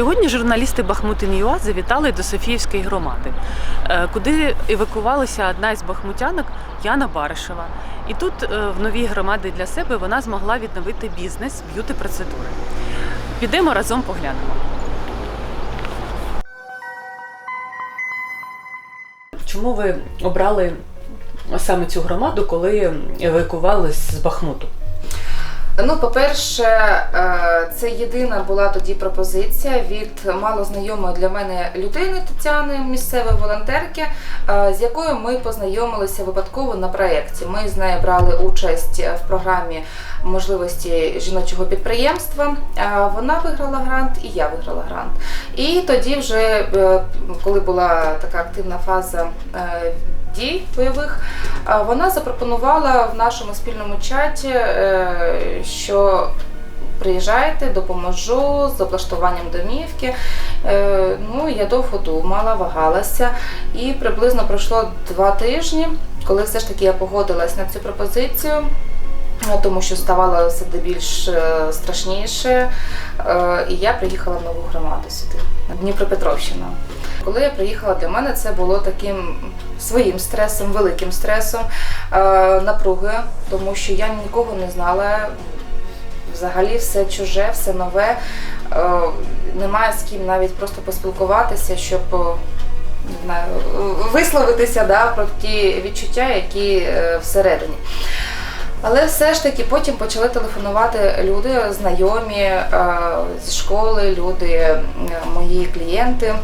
Сьогодні журналісти Бахмутин.ЮА завітали до Софіївської громади, е, куди евакувалася одна із бахмутянок Яна Баришева. І тут е, в новій громаді для себе вона змогла відновити бізнес б'юти процедури. Підемо разом поглянемо. Чому ви обрали саме цю громаду, коли евакувались з Бахмуту? Ну, по-перше, е, це єдина була тоді пропозиція від малознайомої для мене людини Тетяни, місцевої волонтерки, е, з якою ми познайомилися випадково на проєкті. Ми з нею брали участь в програмі можливості жіночого підприємства. Е, Вона виграла грант, і я виграла грант. І тоді, вже е, коли була така активна фаза е, дій бойових, вона запропонувала в нашому спільному чаті, е, що приїжджайте, допоможу з облаштуванням домівки. Е, Ну, я довго думала, вагалася, і приблизно пройшло два тижні, коли все ж таки я погодилась на цю пропозицію. е, Тому що ставало все більш страшніше, і я приїхала в нову громаду сюди, на Дніпропетровщину. Коли я приїхала, для мене це було таким своїм стресом, великим стресом, е, напругою, тому що я нікого не знала. Взагалі все чуже, все нове. Е, Немає з ким навіть просто поспілкуватися, щоб е, не знаю, висловитися да, про ті відчуття, які всередині. Але все ж таки потім почали телефонувати люди, знайомі зі школи, люди, мої клієнти.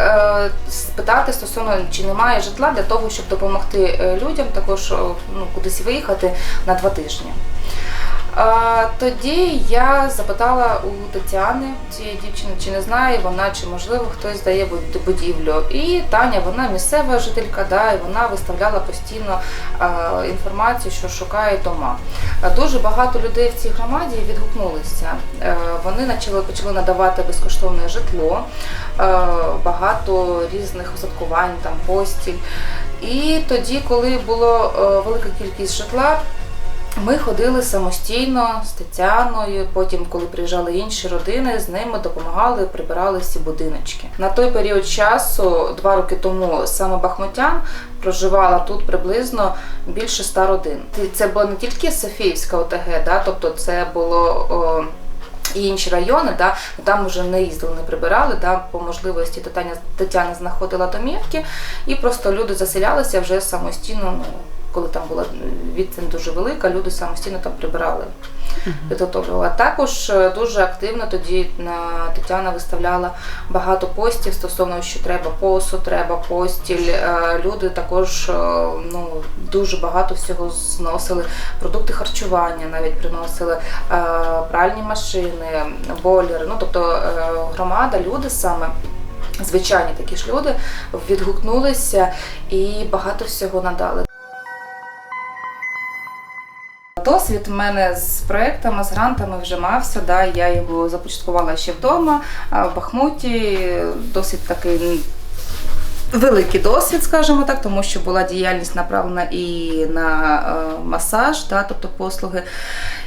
Е, Спитати стосовно чи немає житла для того, щоб допомогти е, людям також ну, кудись виїхати на два тижні. Тоді я запитала у Тетяни, цієї дівчини, чи не знає вона, чи можливо хтось здає будівлю. І Таня, вона місцева жителька, да, і вона виставляла постійно інформацію, що шукає дома. Дуже багато людей в цій громаді відгукнулися. Вони почали, почали надавати безкоштовне житло, багато різних устаткувань, там постіль. І тоді, коли була велика кількість житла, ми ходили самостійно з Тетяною. Потім, коли приїжджали інші родини, з ними допомагали, прибирали всі будиночки. На той період часу, два роки тому, саме Бахмутян проживала тут приблизно більше ста родин. Це була не тільки Софіївська ОТГ, да, тобто це було. О, і інші райони, да, там вже не їздили, не прибирали. Да, по можливості Тетяна, Тетяна знаходила домівки, і просто люди заселялися вже самостійно. Коли там була відстань дуже велика, люди самостійно там прибирали, підготовлювали. А також е, дуже активно тоді на Тетяна виставляла багато постів стосовно, що треба посуд, треба постіль. Е, Люди також е, ну, дуже багато всього зносили, продукти харчування навіть приносили, е, пральні машини, бойлери. Ну, тобто е, громада, люди саме. Звичайні такі ж люди відгукнулися і багато всього надали. Досвід в мене з проектами, з грантами вже мався. Да, я його започаткувала ще вдома, в Бахмуті досить такий великий досвід, скажімо так, тому що була діяльність направлена і на е, масаж, да, тобто послуги,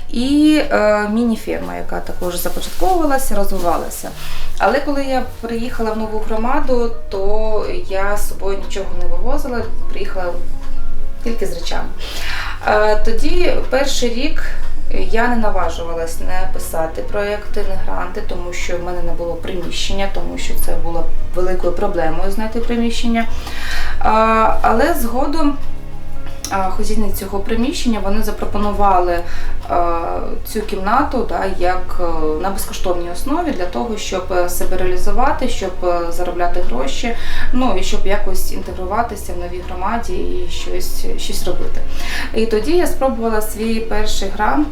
і е, міні-ферма, яка також започатковувалася, розвивалася. Але коли я приїхала в нову громаду, то я з собою нічого не вивозила, приїхала тільки з речами. Е, Тоді перший рік я не наважувалась не писати проекти, не гранти, тому що в мене не було приміщення, тому що це було великою проблемою знайти приміщення. Е, Але згодом а, цього приміщення вони запропонували е, цю кімнату да, як е, на безкоштовній основі для того, щоб е, себе реалізувати, щоб заробляти гроші, ну і щоб якось інтегруватися в новій громаді і щось, щось робити. І тоді я спробувала свій перший грант.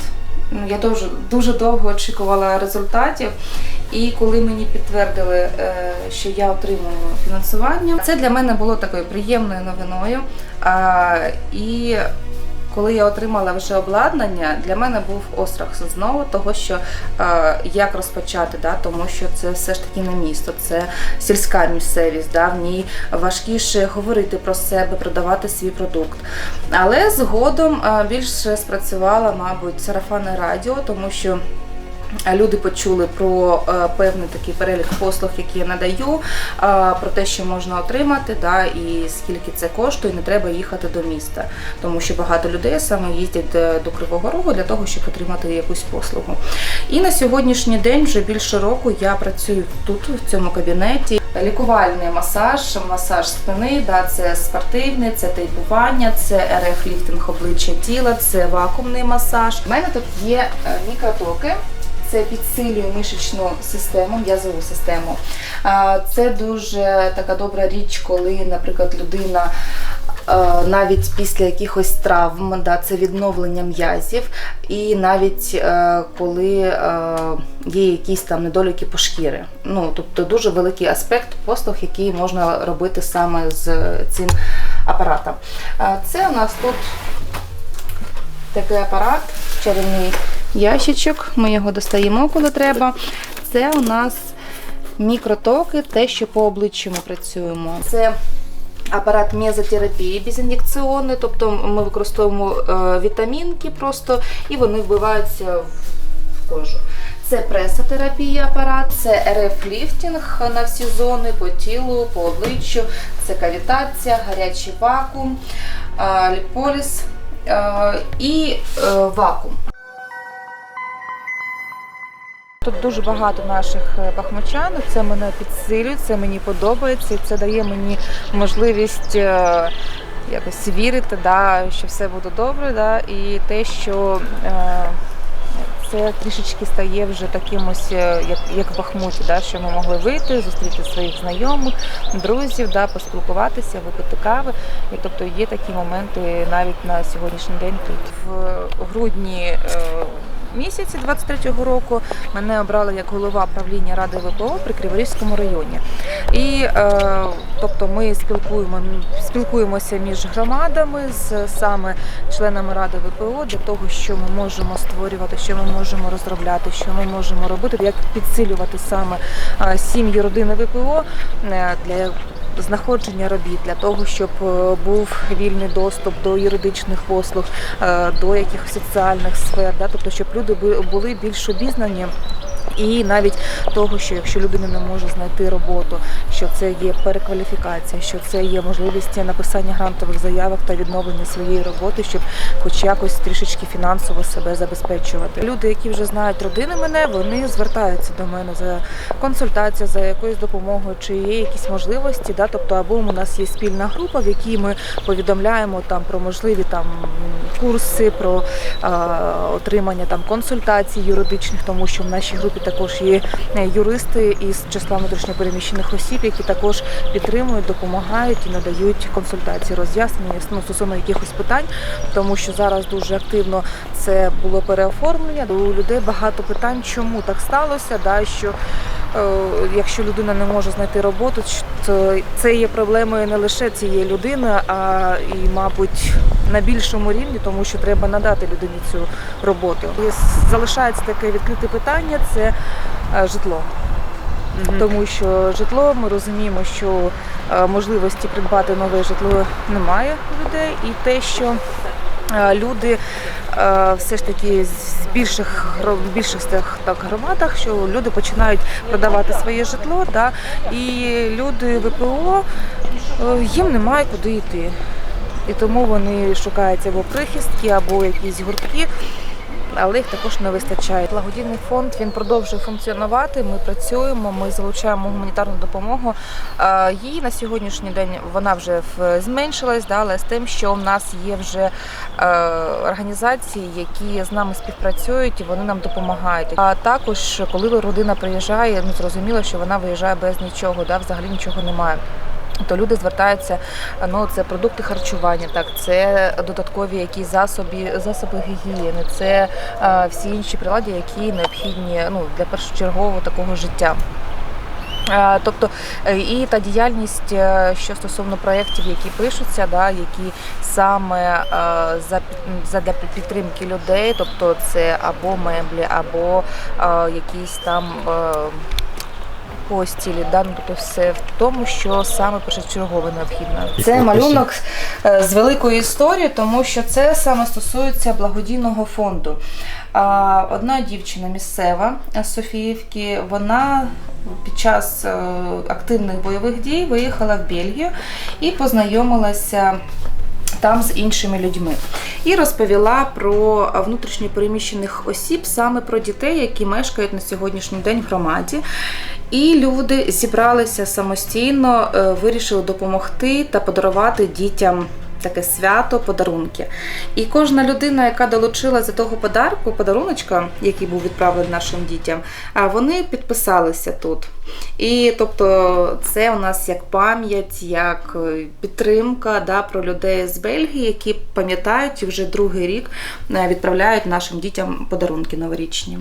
Ну, Я дуже, дуже довго очікувала результатів. І коли мені підтвердили, е, що я отримую фінансування, це для мене було такою приємною новиною. І коли я отримала вже обладнання, для мене був острах знову того, що е, як розпочати, да, тому що це все ж таки не місто, це сільська місцевість, да, в ній важкіше говорити про себе, продавати свій продукт. Але згодом е, більше спрацювала, мабуть, сарафанне радіо, тому що люди почули про е, певний такий перелік послуг, які я надаю, е, про те, що можна отримати, да, і скільки це коштує, не треба їхати до міста, тому що багато людей саме їздять е, до Кривого Рогу для того, щоб отримати якусь послугу. І на сьогоднішній день, вже більше року, я працюю тут, в цьому кабінеті. Лікувальний масаж, масаж спини, да, це спортивний, це тейпування, це РФ ліфтинг обличчя тіла, це вакуумний масаж. У мене тут є е, мікротоки. Це підсилює мишечну систему, м'язову систему. Це дуже така добра річ, коли, наприклад, людина навіть після якихось травм, да, це відновлення м'язів, і навіть е, коли е, є якісь там недоліки по шкіри. Ну, тобто дуже великий аспект послуг, який можна робити саме з цим апаратом. Це у нас тут такий апарат, чарівний ящичок. Ми його достаємо, коли треба. Це у нас мікротоки, те, що по обличчю ми працюємо. Це апарат мезотерапії безін'єкційний, тобто ми використовуємо е, вітамінки просто і вони вбиваються в кожу. Це пресотерапія апарат, це РФ-ліфтинг на всі зони по тілу, по обличчю, це кавітація, гарячий вакуум, ліполіс е, і е, вакуум. Тут дуже багато наших е, бахмачан. Це мене підсилює, це мені подобається, це дає мені можливість е, якось вірити, да, що все буде добре, да, і те, що е, це трішечки стає вже таким ось, як, як в Бахмуті, да, що ми могли вийти, зустріти своїх знайомих, друзів, да, поспілкуватися, випити кави. І тобто є такі моменти навіть на сьогоднішній день тут. В грудні місяці 23-го року мене обрали як голова правління ради ВПО при Криворізькому районі. І е, тобто ми спілкуємо, спілкуємося між громадами з саме членами ради ВПО для того, що ми можемо створювати, що ми можемо розробляти, що ми можемо робити, як підсилювати саме е, сім'ї родини ВПО е, для знаходження робіт для того, щоб е, був вільний доступ до юридичних послуг, е, до якихось соціальних сфер, да, тобто, щоб люди бу- були більш обізнані. І навіть того, що якщо людина не може знайти роботу, що це є перекваліфікація, що це є можливість написання грантових заявок та відновлення своєї роботи, щоб хоч якось трішечки фінансово себе забезпечувати. Люди, які вже знають родини мене, вони звертаються до мене за консультацію, за якоюсь допомогою, чи є якісь можливості. Да? Тобто, або у нас є спільна група, в якій ми повідомляємо там про можливі там курси, про е, отримання там консультацій юридичних, тому що в нашій групі також є е, юристи із числа внутрішньопереміщених осіб, які також підтримують, допомагають і надають консультації, роз'яснення ну, стосовно якихось питань, тому що зараз дуже активно це було переоформлення. У людей багато питань, чому так сталося, да, що якщо людина не може знайти роботу, то це є проблемою не лише цієї людини, а і, мабуть, на більшому рівні, тому що треба надати людині цю роботу. І залишається таке відкрите питання це е, житло. Мгм. Тому що житло ми розуміємо, що е, можливості придбати нове житло немає у людей, і те, що е, люди е, все ж таки з більших більших так громадах, що люди починають продавати своє житло, да, і люди ВПО е, їм немає куди йти. І тому вони шукають або прихистки, або якісь гуртки. Але їх також не вистачає. Благодійний фонд він продовжує функціонувати. Ми працюємо, ми залучаємо гуманітарну допомогу. Її на сьогоднішній день вона вже зменшилась, але з тим, що в нас є вже організації, які з нами співпрацюють і вони нам допомагають. А також, коли родина приїжджає, ну зрозуміло, що вона виїжджає без нічого, да, взагалі нічого немає. То люди звертаються, ну це продукти харчування, так це додаткові якісь засоби, засоби гігієни, це е, всі інші прилади, які необхідні ну для першочергового такого життя. Тобто е, і та діяльність, е, що стосовно проєктів, які пишуться, да, які саме е, за, під- задля підтримки людей, тобто це або меблі, або якісь там. Е, якого да? ну, тобто все в тому, що саме першочергово необхідно. Це малюнок е, з великою історією, тому що це саме стосується благодійного фонду. А, Одна дівчина місцева з Софіївки, вона під час е, активних бойових дій виїхала в Бельгію і познайомилася. Там з іншими людьми і розповіла про внутрішньо переміщених осіб, саме про дітей, які мешкають на сьогоднішній день в громаді. І люди зібралися самостійно, е, вирішили допомогти та подарувати дітям таке свято, подарунки. І кожна людина, яка долучилася до того подарку, подаруночка, який був відправлений нашим дітям, вони підписалися тут. І тобто це у нас як пам'ять, як е, підтримка да, про людей з Бельгії, які пам'ятають і вже другий рік е, відправляють нашим дітям подарунки новорічні.